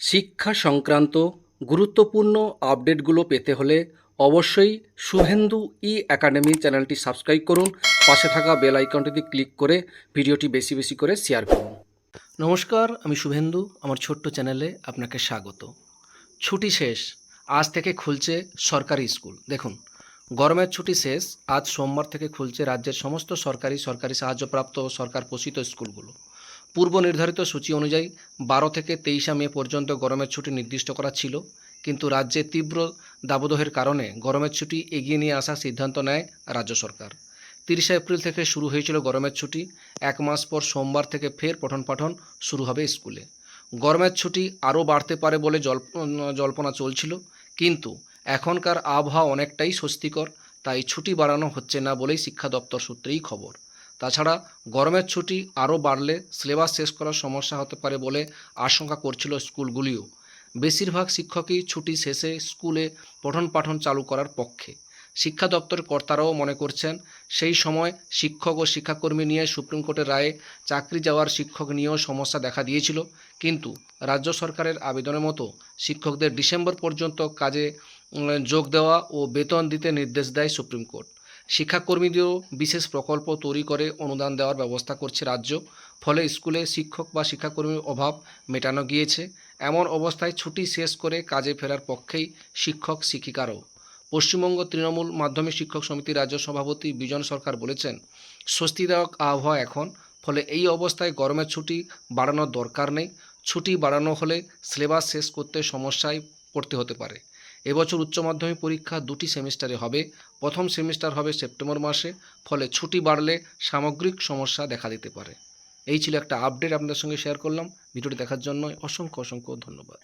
শিক্ষা সংক্রান্ত গুরুত্বপূর্ণ আপডেটগুলো পেতে হলে অবশ্যই শুভেন্দু ই একাডেমি চ্যানেলটি সাবস্ক্রাইব করুন। পাশে থাকা বেল আইকনটিতে ক্লিক করে ভিডিওটি বেশি বেশি করে শেয়ার করুন। নমস্কার, আমি শুভেন্দু, আমার ছোট্ট চ্যানেলে আপনাকে স্বাগত। ছুটি শেষ, আজ থেকে খুলছে সরকারি স্কুল। দেখুন, গরমের ছুটি শেষ, আজ সোমবার থেকে খুলছে রাজ্যের সমস্ত সরকারি সরকারি সাহায্যপ্রাপ্ত সরকার পোষিত স্কুলগুলো। পূর্ব নির্ধারিত সূচি অনুযায়ী বারো থেকে তেইশে মে পর্যন্ত গরমের ছুটি নির্দিষ্ট করা ছিল, কিন্তু রাজ্যে তীব্র দাবদহের কারণে গরমের ছুটি এগিয়ে নিয়ে আসার সিদ্ধান্ত নেয় রাজ্য সরকার। তিরিশে এপ্রিল থেকে শুরু হয়েছিল গরমের ছুটি, এক মাস পর সোমবার থেকে ফের পঠন পাঠন শুরু হবে স্কুলে। গরমের ছুটি আরও বাড়তে পারে বলে জল্প, জল্পনা চলছিল, কিন্তু এখনকার আবহাওয়া অনেকটাই স্বস্তিকর, তাই ছুটি বাড়ানো হচ্ছে না বলেই শিক্ষা দপ্তর সূত্রেই খবর। তাছাড়া গরমের ছুটি আরও বাড়লে সিলেবাস শেষ করার সমস্যা হতে পারে বলে আশঙ্কা করছিল স্কুলগুলিও। বেশিরভাগ শিক্ষকই ছুটি শেষে স্কুলে পঠন পাঠন চালু করার পক্ষে। শিক্ষা দপ্তরের কর্তারাও মনে করছেন, সেই সময় শিক্ষক ও শিক্ষাকর্মী নিয়ে সুপ্রিম কোর্টের রায়ে চাকরি যাওয়ার শিক্ষক নিয়েও সমস্যা দেখা দিয়েছিল। কিন্তু রাজ্য সরকারের আবেদনের মতো শিক্ষকদের ডিসেম্বর পর্যন্ত কাজে যোগ দেওয়া ও বেতন দিতে নির্দেশ দেয় সুপ্রিম কোর্ট। শিক্ষাকর্মীদেরও বিশেষ প্রকল্প তৈরি করে অনুদান দেওয়ার ব্যবস্থা করছে রাজ্য। ফলে স্কুলে শিক্ষক বা শিক্ষাকর্মীর অভাব মেটানো গিয়েছে। এমন অবস্থায় ছুটি শেষ করে কাজে ফেরার পক্ষেই শিক্ষক শিক্ষিকারও। পশ্চিমবঙ্গ তৃণমূল মাধ্যমিক শিক্ষক সমিতির রাজ্য সভাপতি বিজন সরকার বলেছেন, স্বস্তিদায়ক আবহাওয়া এখন, ফলে এই অবস্থায় গরমের ছুটি বাড়ানোর দরকার নেই। ছুটি বাড়ানো হলে সিলেবাস শেষ করতে সমস্যায় পড়তে হতে পারে। এবছর উচ্চ মাধ্যমিক পরীক্ষা দুটি সেমিস্টারে হবে। প্রথম সেমিস্টার হবে সেপ্টেম্বর মাসে, ফলে ছুটি বাড়লে সামগ্রিক সমস্যা দেখা দিতে পারে। এই ছিল একটা আপডেট আপনাদের সঙ্গে শেয়ার করলাম। ভিডিওটি দেখার জন্য অসংখ্য অসংখ্য ধন্যবাদ।